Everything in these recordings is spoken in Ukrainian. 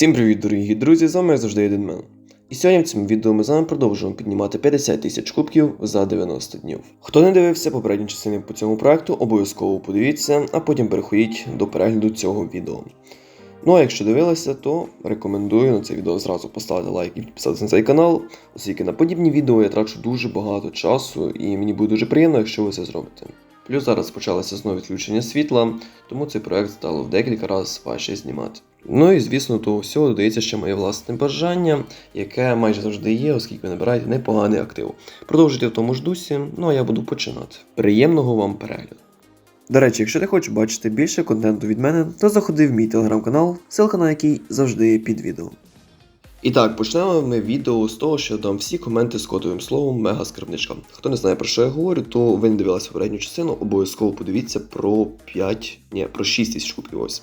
Всім привіт, дорогі друзі! З вами завжди один мен. І сьогодні в цьому відео ми з вами продовжуємо піднімати 50 тисяч кубків за 90 днів. Хто не дивився попередні частини по цьому проекту, обов'язково подивіться, а потім переходіть до перегляду цього відео. Ну а якщо дивилися, то рекомендую на це відео зразу поставити лайк і підписатися на цей канал, оскільки на подібні відео я трачу дуже багато часу, і мені буде дуже приємно, якщо ви це зробите. Плюс зараз почалося знову відключення світла, тому цей проект стало в декілька разів важче знімати. Ну і звісно, до всього додається ще моє власне бажання, яке майже завжди є, оскільки ви набираєте непоганий актив. Продовжуйте в тому ж дусі, ну а я буду починати. Приємного вам перегляду! До речі, якщо ти хочеш бачити більше контенту від мене, то заходи в мій телеграм-канал, ссылка на який завжди під відео. І так, почнемо ми відео з того, що я дам всі коменти з кодовим словом мега скарбничка. Хто не знає про що я говорю, то ви не дивилися попередню частину, обов'язково подивіться про 5, ні, про 6 тисяч кубків ось.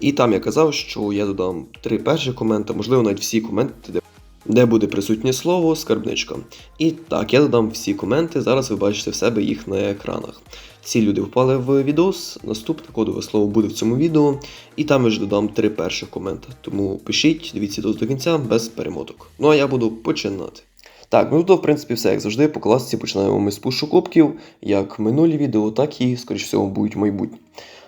І там я казав, що я додам три перші коменти, можливо, навіть всі коменти, де, де буде присутнє слово скарбничка. І так, я додам всі коменти, зараз ви бачите в себе їх на екранах. Ці люди впали в відос, наступне кодове слово буде в цьому відео, і там я ж додам три перших комента. Тому пишіть, дивіться відео до кінця без перемоток. Ну а я буду починати. Так, ну то в принципі все як завжди. По класиці починаємо ми з пушу кубків, як минулі відео, так і, скоріш всього, будуть майбутні.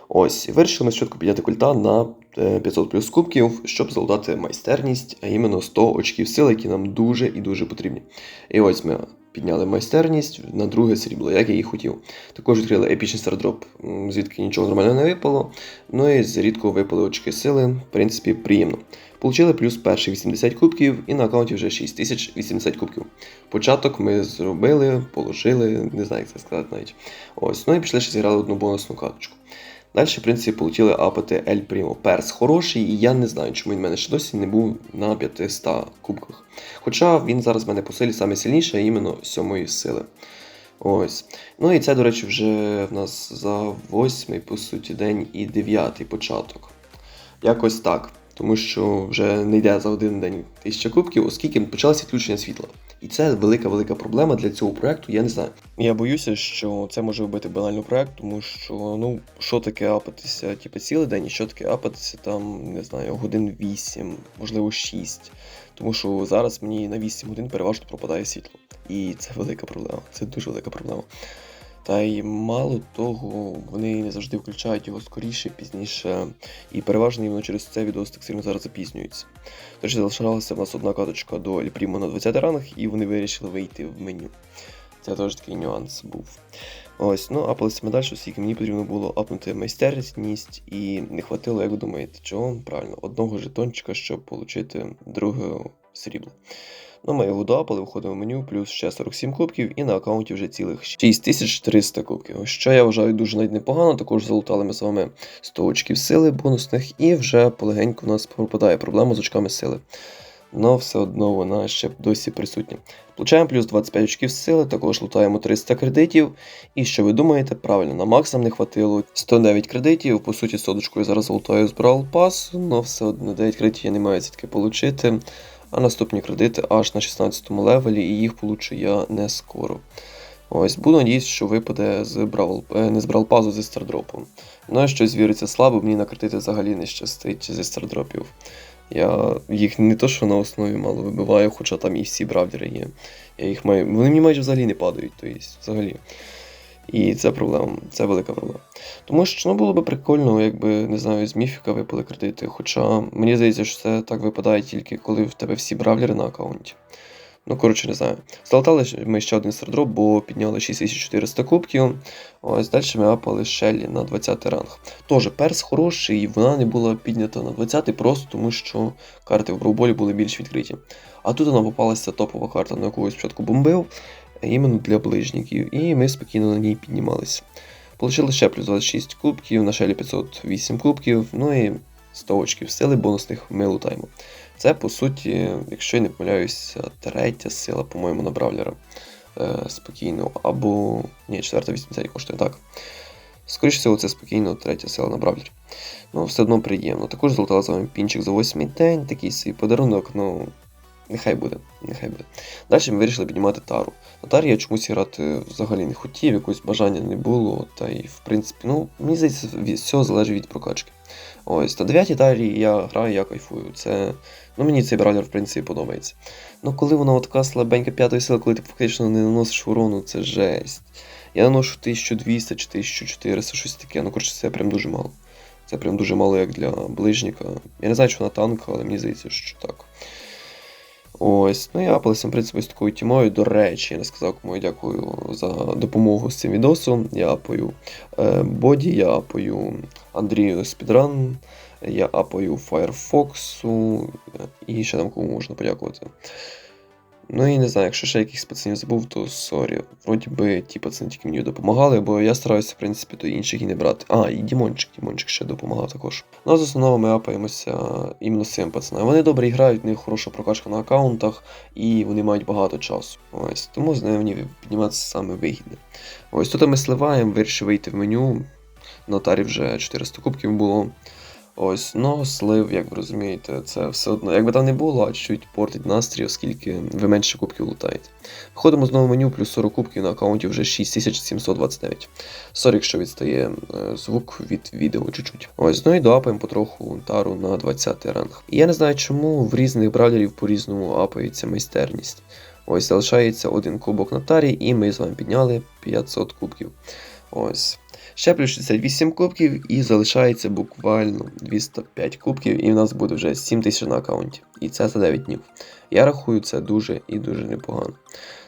Ось, вирішили ми спочатку підняти культа на е, 500 плюс кубків, щоб залутати майстерність, а іменно 100 очків сили, які нам дуже і дуже потрібні. І ось ми підняли майстерність на друге срібло, як я і хотів. Також відкрили епічний стардроп, звідки нічого нормального не випало. Ну і зрідко випали очки сили, в принципі, приємно. Получили плюс перші 80 кубків, і на аккаунті вже 6080 кубків. Початок ми зробили, положили, не знаю, як це сказати навіть. Ось, ну і пішли ще зіграли одну бонусну карточку. Далі, в принципі, полетіли апати Ель Прімо. Перс хороший, і я не знаю, чому він в мене ще досі не був на 500 кубках. Хоча він зараз в мене по силі саме сильніший, а іменно сьомої сили. Ось. Ну і це, до речі, вже в нас за восьмий, по суті, день і дев'ятий початок. Якось так. Тому що вже не йде за один день тисяча кубків, оскільки почалося відключення світла. І це велика-велика проблема для цього проекту, я не знаю. Я боюся, що це може вбити банальний проект, тому що ну що таке апатися, типу, цілий день, і що таке апатися там, не знаю, годин 8, можливо 6. Тому що зараз мені на 8 годин переважно пропадає світло. І це велика проблема. Це дуже велика проблема. Та й мало того, вони не завжди включають його скоріше, пізніше. І переважно іменно через це відос так сильно зараз запізнюється. Тож залишалася в нас одна каточка до Ельпрімо на 20 ранах, і вони вирішили вийти в меню. Це теж такий нюанс був. Ось, ну апалися ми далі, оскільки мені потрібно було апнути майстерність, і не хватило, як ви думаєте, чого? Правильно, одного жетончика, щоб отримати друге срібло. Ну, ми його доапали, виходимо в меню, плюс ще 47 кубків, і на аккаунті вже цілих 6300 кубків. Що я вважаю дуже навіть непогано. Також залутали ми з вами 100 очків сили бонусних, і вже полегенько у нас пропадає проблема з очками сили. Но все одно вона ще досі присутня. Получаємо плюс 25 очків сили, також лутаємо 300 кредитів. І що ви думаєте, правильно, на макс не хватило 109 кредитів. По суті, соточкою зараз залутаю з Brawl Pass, але все одно 9 кредитів я не маю звідки отримати. А наступні кредити аж на 16 левелі, і їх получу я не скоро. Ось, буду надіятися, що випаде з Бравл, е, не з Бралпазу зі стардропом. Ну, щось віриться слабо, мені на кредити взагалі не щастить зі стардропів. Я їх не то, що на основі мало вибиваю, хоча там і всі бравдери є. Я їх маю. Вони мені майже взагалі не падають, тобто взагалі. І це проблема, це велика проблема. Тому що ну, було б прикольно, якби, не знаю, з міфіка випали кредити. Хоча мені здається, що це так випадає тільки коли в тебе всі бравлери на аккаунті. Ну, коротше, не знаю. Залатали ми ще один стардроп, бо підняли 6400 кубків. Ось далі ми апали Шеллі на 20 ранг. Тож, перс хороший, і вона не була піднята на 20 просто тому, що карти в броуболі були більш відкриті. А тут нам попалася топова карта, на яку я спочатку бомбив, іменно для ближників, і ми спокійно на ній піднімалися. Получили ще плюс 26 кубків, на шелі 508 кубків, ну і 100 очків сили бонусних ми лутаємо. Це, по суті, якщо я не помиляюся, третя сила, по-моєму, на бравлера. Е, спокійно. Або. Ні, четверта 80 коштує так. Скоріше всього, це спокійно третя сила на бравлері. Ну, все одно приємно. Також золотала з вами пінчик за 8 день, такий свій подарунок, ну. Нехай буде, нехай буде. Далі ми вирішили піднімати тару. На тарі я чомусь грати взагалі не хотів, якогось бажання не було. Та й в принципі, ну, мені здається, від всього залежить від прокачки. Ось, на 9 тарі я граю, я кайфую. Це. Ну мені цей бравлер, в принципі, подобається. Ну коли вона така слабенька п'ятої сили, коли ти фактично не наносиш урону, це жесть. Я наношу 1200 чи 1400, щось таке. Ну, коротше, це прям дуже мало. Це прям дуже мало як для ближніка. Я не знаю, чи вона танк, але мені здається, що так. Ось, ну я апалися, в принципі, з такою тімою. До речі, я не сказав, кому я дякую за допомогу з цим відосом. Я апою е, Боді, я апою Андрію Спідран, я апою Firefox і ще там кому можна подякувати. Ну і не знаю, якщо ще якихось пацанів забув, то сорі. Вроді би ті пацани тільки мені допомагали, бо я стараюся, в принципі, до інших і не брати. А, і Дімончик, Дімончик ще допомагав також. Ну а з основного ми апаємося іменно з цим пацанами. Вони добре грають, в них хороша прокачка на аккаунтах, і вони мають багато часу. Ось, тому з ними підніматися саме вигідне. Ось тут ми сливаємо, вирішив вийти в меню. На тарі вже 400 кубків було. Ось, ну, слив, як ви розумієте, це все одно. Якби там не було, а чуть портить настрій, оскільки ви менше кубків лутаєте. Виходимо знову в меню, плюс 40 кубків на аккаунті вже 6729. 40, якщо відстає е, звук від відео чуть-чуть. Ось, ну і доапаємо потроху тару на 20 ранг. І я не знаю, чому в різних бравлерів по-різному апається майстерність. Ось, залишається один кубок на тарі, і ми з вами підняли 500 кубків. Ось. Ще плюс 68 кубків і залишається буквально 205 кубків, і в нас буде вже 7 тисяч на аккаунті. І це за 9 днів. Я рахую це дуже і дуже непогано.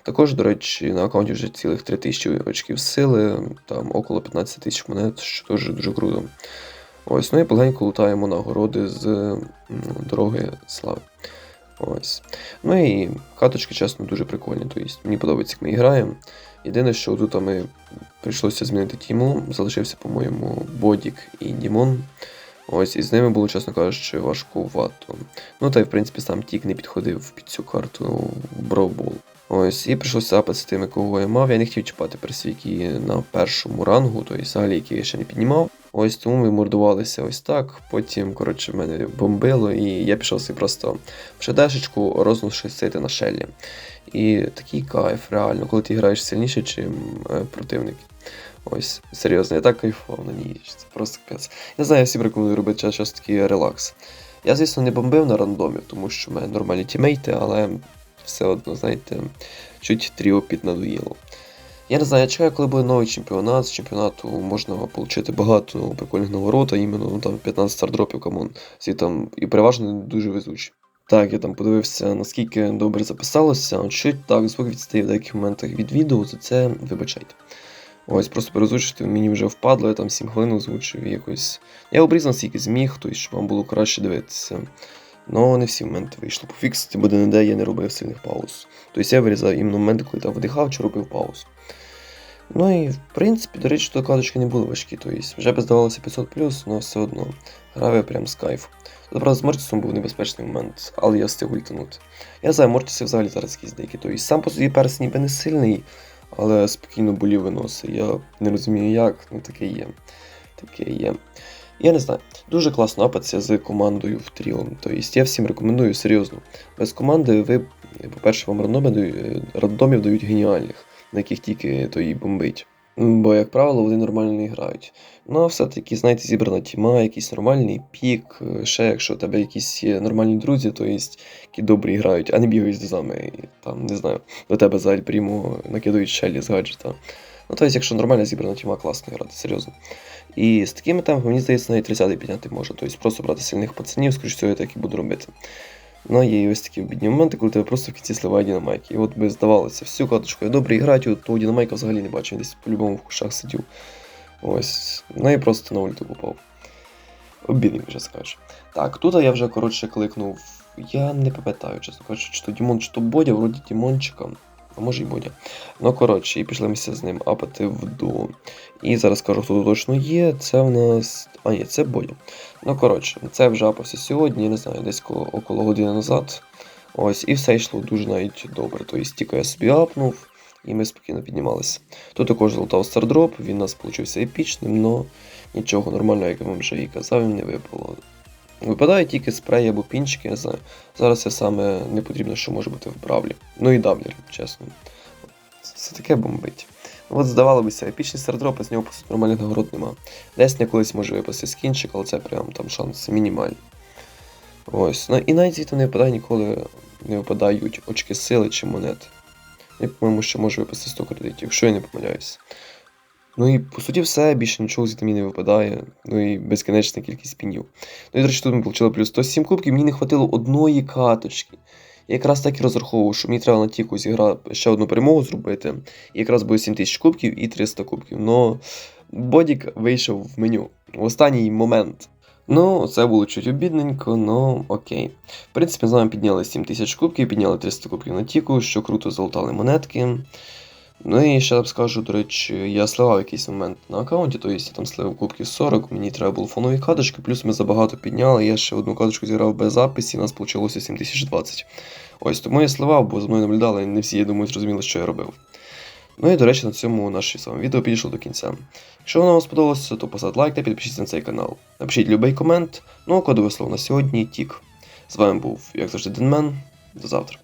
Також, до речі, на аккаунті вже цілих 3 тисячі очків сили, там около 15 тисяч монет, що дуже дуже круто. Ось, ну і полегенько лутаємо нагороди з дороги слави. Ось. Ну і каточки, чесно, дуже прикольні. Тобто, мені подобається, як ми граємо. Єдине, що тут ми прийшлося змінити тіму, залишився, по-моєму, Бодік і Дімон. Ось, і з ними було, чесно кажучи, важкувато. Ну та й в принципі сам Тік не підходив під цю карту в Бровбол. Ось, і прийшлося з тими, кого я мав. Я не хотів чіпати пересвіки на першому рангу, тобто взагалі, які я ще не піднімав. Ось тому ми мордувалися ось так. Потім, коротше, мене бомбило, і я пішов собі просто в шедешечку, рознувши сити на шелі. І такий кайф, реально, коли ти граєш сильніше, ніж противник. Ось, серйозно, я так кайфував на ній. Це просто капець. Я знаю, я всім рекомендую робити час такий релакс. Я, звісно, не бомбив на рандомі, тому що в мене нормальні тімейти, але все одно, знаєте, чуть тріо піднадоїло. Я не знаю, я чекаю, коли буде новий чемпіонат. З чемпіонату можна отримати багато прикольних нагород, а іменно ну, там 15 стардропів, камон. Всі там і переважно дуже везучі. Так, я там подивився, наскільки добре записалося. Чуть так, звук відстає в деяких моментах від відео, за це вибачайте. Ось, просто перезвучити мені вже впадло, я там 7 хвилин озвучив якось. Я обрізав скільки зміг, тобто, щоб вам було краще дивитися. Ну, не всі моменти вийшло. Пофіксити, бо де я не робив сильних пауз. Тобто я вирізав іменно моменти, коли там видихав чи робив паузу. Ну і в принципі, до речі, то каточки не були важкі, тобто вже би здавалося 500 але все одно грав я прям з кайфу. Добре, з Мортісом був небезпечний момент, але я встиг ультанути. Я знаю, Мортіси взагалі зараз якісь деякі. Тобто сам по собі перс ніби не сильний, але спокійно болів виносить. Я не розумію як, ну таке є. Таке є. Я не знаю, дуже класно апатися з командою в тріо. Тобто я всім рекомендую серйозно. Без команди ви, по-перше, вам рандомів, дають геніальних, на яких тільки то і бомбить. Бо, як правило, вони нормально не грають. Ну, а все-таки, знаєте, зібрана тіма, якийсь нормальний пік, ще якщо у тебе якісь є нормальні друзі, то є, які добрі грають, а не бігають з дозами, і там, не знаю, до тебе за Альпріму накидають шелі з гаджета. Ну, тобто, якщо нормально зібрана тіма, класно грати, серйозно. І з такими темпами, мені здається, навіть 30-й підняти може. Тобто просто брати сильних пацанів, скоріш всього, я так і буду робити. Ну, є і ось такі бідні моменти, коли тебе просто в кінці сливає Дінамайк. І от би здавалося, всю каточку я добре грати, того Дінамайка взагалі не бачив, десь по-любому в кушах сидів. Ось. Ну і просто на ульту попав. Обідний вже скажу. Так, тут я вже, коротше, кликнув. Я не пам'ятаю, чесно кажучи, чи то Дімон, чи то Бодя, вроді Дімончика. А може і Бодя. Ну, коротше, і пішли ми з ним апати в дуо. І зараз скажу, хто тут точно є. Це в нас. А, ні, це Бодя. Ну, коротше, це вже апався сьогодні, не знаю, десь коло, около години назад. Ось, і все йшло дуже навіть добре. Тобто тільки я собі апнув, і ми спокійно піднімалися. Тут також залутав стардроп, він у нас получився епічним, але нічого нормального, як я вам вже і казав, не випало. Випадає тільки спрей або пінчики, я. Зараз це саме не потрібно, що може бути в бравлі. Ну і даблер, чесно. Це таке бомбить. От здавалося, епічний стардроп, з нього по суті нормальних нагород нема. Десь не колись може випасти скінчик, але це прям там шанс мінімальний. Ось. Ну, і навіть звідти не випадає ніколи не випадають очки сили чи монети. І, по-моєму, ще може випасти 100 кредитів, якщо я не помиляюсь. Ну і по суті все, більше нічого з не випадає. Ну і безкінечна кількість пінів. Ну і, до речі, тут ми отримали плюс 107 кубків, мені не хватило одної каточки. Я якраз так і розраховував, що мені треба на тіку зіграти ще одну перемогу зробити. І якраз буде 7000 кубків і 300 кубків. Но Бодік вийшов в меню в останній момент. Ну, це було чуть обідненько, ну окей. В принципі, з вами підняли 7000 кубків, підняли 300 кубків на тіку, що круто залутали монетки. Ну і ще я б скажу, до речі, я сливав якийсь момент на аккаунті, то є там сливав кубки 40, мені треба було фонові каточки, плюс ми забагато підняли, я ще одну каточку зіграв без записі, у нас вийшло 7020. Ось тому я сливав, бо за мною наблюдали, не всі, я думаю, зрозуміли, що я робив. Ну і до речі, на цьому наше саме відео підійшло до кінця. Якщо воно вам сподобалося, то поставте лайк та підпишіться на цей канал. Напишіть любий комент, ну а кодове слово на сьогодні тік. З вами був, як завжди, Денмен. До завтра.